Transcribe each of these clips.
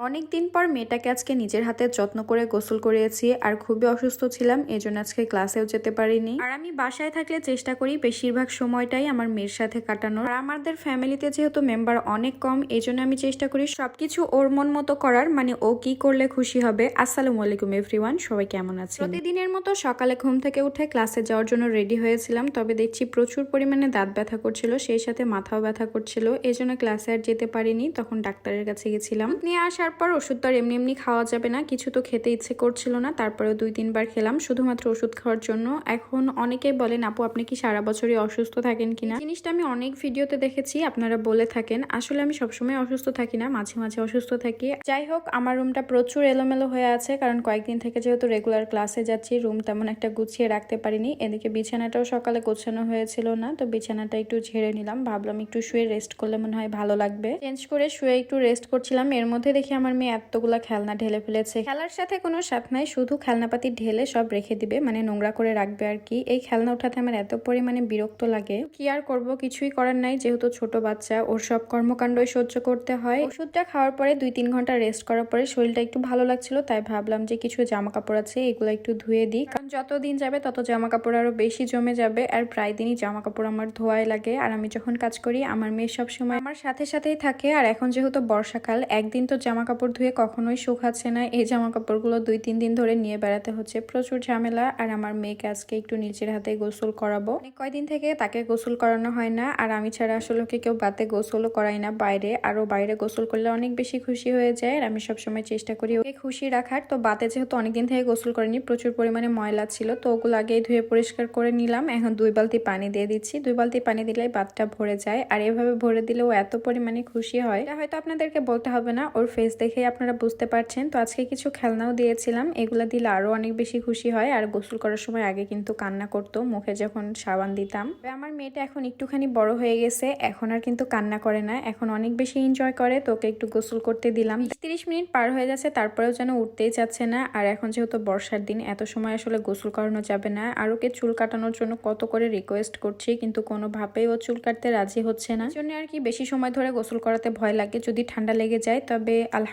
অনেক দিন পর মেয়েটাকে আজকে নিজের হাতে যত্ন করে গোসল করিয়েছি আর খুবই অসুস্থ ছিলাম এই জন্য আজকে ক্লাসেও যেতে পারিনি। আর আমি বাসায় থাকলে চেষ্টা করি বেশিরভাগ সময়টাই আমার মেয়ের সাথে কাটানোর। আর আমাদের ফ্যামিলিতে যেহেতু মেম্বার অনেক কম এই জন্য আমি চেষ্টা করি সবকিছু ওর মন মতো করার মানে ও কি করলে খুশি হবে। আসসালামু আলাইকুম এভরিওয়ান, সবাই কেমন আছে প্রতিদিনের মতো সকালে ঘুম থেকে উঠে ক্লাসে যাওয়ার জন্য রেডি হয়েছিলাম, তবে দেখছি প্রচুর পরিমাণে দাঁত ব্যথা করছিল, সেই সাথে মাথাও ব্যথা করছিল এই জন্য ক্লাসে আর যেতে পারিনি, তখন ডাক্তারের কাছে গেছিলাম। নিয়ে আসার পর ওষুধ তো আর এমনি এমনি খাওয়া যাবে না। কিছু তো খেতে ইচ্ছে করছিল না, তারপরেও দুই তিনবার খেলাম। শুধুমাত্র ওষুধ খাওয়ার জন্য। এখন অনেকেই বলেন, আপু, আপনি কি সারা বছরই অসুস্থ থাকেন কিনা? জিনিসটা আমি অনেক ভিডিওতে দেখেছি, আপনারা বলে থাকেন। আসলে আমি সবসময় অসুস্থ থাকি না, মাঝে মাঝে অসুস্থ থাকি। যাই হোক, আমার রুমটা প্রচুর এলোমেলো হয়ে আছে, কারণ কয়েকদিন থেকে যেহেতু রেগুলার ক্লাসে যাচ্ছি, রুম তেমন একটা গুছিয়ে রাখতে পারিনি। এদিকে বিছানাটাও সকালে গোছানো হয়েছিল না, তো বিছানাটা একটু ঝেড়ে নিলাম। ভাবলাম একটু শুয়ে রেস্ট করলে মনে হয় ভালো লাগবে। চেঞ্জ করে শুয়ে একটু রেস্ট করছিলাম। এর মধ্যে দেখি আমার মেয়ে এতগুলো খেলনা ঢেলে ফেলেছে। খেলার সাথে কোনো সাথ নাই, শুধু খেলনাপাতি ঢেলে সব রেখে দিবে মানে নোংরা করে রাখবে আর কি। এই খেলনা উঠাতে আমার এত পরিমাণে বিরক্ত লাগে। কি আর করব, কিছুই করার নাই, যেহেতু ছোট বাচ্চা, ওর সব কর্মকাণ্ডই সহ্য করতে হয়। ওষুধটা খাওয়ার পরে দুই তিন ঘণ্টা রেস্ট করার পরে শরীরটা একটু ভালো লাগছিল, তাই ভাবলাম যে কিছু জামা কাপড় আছে, এগুলো একটু ধুয়ে দিই। কারণ যত দিন যাবে, তত জামা কাপড় আরও বেশি জমে যাবে, আর প্রায় দিনই জামা কাপড় আমার ধোয়াই লাগে। আর আমি যখন কাজ করি, আমার মেয়ে সব সময় আমার সাথে সাথেই থাকে। আর এখন যেহেতু বর্ষাকাল, একদিন তো জামা কাপড় ধুয়ে কখনোই শুকাচ্ছে না। এই জামা কাপড়গুলো দুই তিন দিন ধরে নিয়ে বেড়াতে হচ্ছে। প্রচুর ঝামেলা। আর আমার মেয়েকে আজকে একটু নিজের হাতে গোসল করাবো। কয়দিন থেকে তাকে গোসল করানো হয় না। আর আমি ছাড়া আসলে ওকে কেউ বাতে গোসলও করাই না বাইরে। আরও বাইরে গোসল করলে অনেক বেশি খুশি হয়ে যায়। আর আমি সবসময় চেষ্টা করি ওকে খুশি রাখার। তো বাতে যেহেতু অনেকদিন থেকে গোসল করিনি, প্রচুর পরিমাণে ময়লা ছিল। তো ওগুলো আগেই ধুয়ে পরিষ্কার করে নিলাম। এখন দুই বালতি পানি দিয়ে দিচ্ছি। দুই বালতি পানি দিলে বাতটা ভরে যায়। আর এভাবে ভরে দিলে ও এত পরিমাণে খুশি হয়। এটা হয়তো আপনাদেরকে বলতে হবে না। ওর ফেস দেখেই আপনারা বুঝতে পারছেন। তো আজকে কিছু খেলনাও দিয়েছিলাম। এগুলো দিলে আরও অনেক বেশি খুশি হয়। আর গোসল করার সময় আগে কিন্তু কান্না করতো, মুখে যখন সাবান দিতাম। আমার মেয়েটা এখন একটুখানি বড় হয়ে গেছে। এখন আর কিন্তু কান্না করে না। এখন অনেক বেশি এনজয় করে। তোকে একটু গোসল করতে দিলাম। তিরিশ মিনিট পার হয়ে যাচ্ছে তারপরেও যেন উঠতেই চাচ্ছে না। আর এখন যেহেতু বর্ষার দিন, এত সময় আসলে গোসল করানো যাবে না। আর ওকে চুল কাটানোর জন্য কত করে রিকোয়েস্ট করছি, কিন্তু কোনোভাবেই ও চুল কাটতে রাজি হচ্ছে না। জন্য আর কি বেশি সময় ধরে গোসল করাতে ভয় লাগে। যদি ঠান্ডা লেগে যায়, তবে আলহামদুলিল্লাহ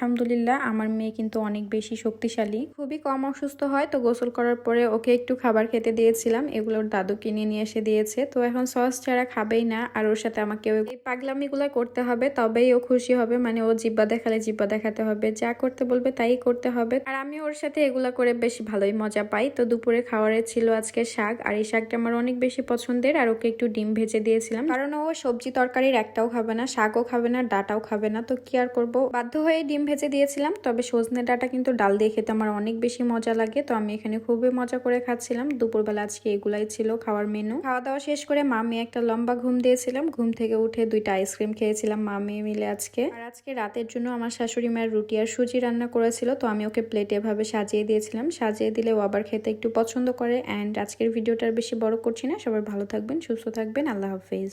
আমার মেয়ে কিন্তু অনেক বেশি শক্তিশালী। খুবই কম অসুস্থ হয়, তো গোসল করার পরে ওকে একটু খাবার খেতে দিয়েছিলাম। এগুলোর দাদু কিনে নিয়ে এসে দিয়েছে। তো এখন সস ছাড়া খাবেই না, আর ওর সাথে আমাকে এই পাগলামিগুলো করতে হবে, তবেই ও খুশি হবে। মানে ও জিব্বা দেখালে জিব্বা দেখাতে হবে, যা করতে বলবে তাই করতে হবে। আর আমি ওর সাথে এগুলা করে বেশ ভালোই মজা পাই। তো দুপুরে খাওয়ারে ছিল আজকে শাক, আর এই শাকটা আমার অনেক বেশি পছন্দের, আর ওকে একটু ডিম ভেজে দিয়েছিলাম। কারণ ও সবজি তরকারির একটাও খাবে না, শাকও খাবে না, ডাটাও খাবে না, তো কি আর করব? বাধ্য হয়ে ডিম ভেজে দিয়েছিলাম, তবে সজনে ডাটা কিন্তু ডাল দিয়ে খেতে আমার অনেক বেশি মজা লাগে, তো আমি এখানে খুবই মজা করে খাচ্ছিলাম। দুপুরবেলা আজকে এগুলাই ছিল খাওয়ার মেনু খাওয়া দাওয়া শেষ করে মা মেয়ে একটা লম্বা ঘুম দিয়েছিলাম, ঘুম থেকে উঠে দুইটা আইসক্রিম খেয়েছিলাম মা মেয়ে মিলে আজকে। আর আজকে রাতের জন্য আমার শাশুড়ি মায়ের রুটি আর সুজি রান্না করেছিল, তো আমি ওকে প্লেটে এভাবে সাজিয়ে দিয়েছিলাম। সাজিয়ে দিলে ও আবার খেতে একটু পছন্দ করে অ্যান্ড আজকের ভিডিওটার বেশি বড় করছি না। সবাই ভালো থাকবেন, সুস্থ থাকবেন, আল্লাহ হাফিজ।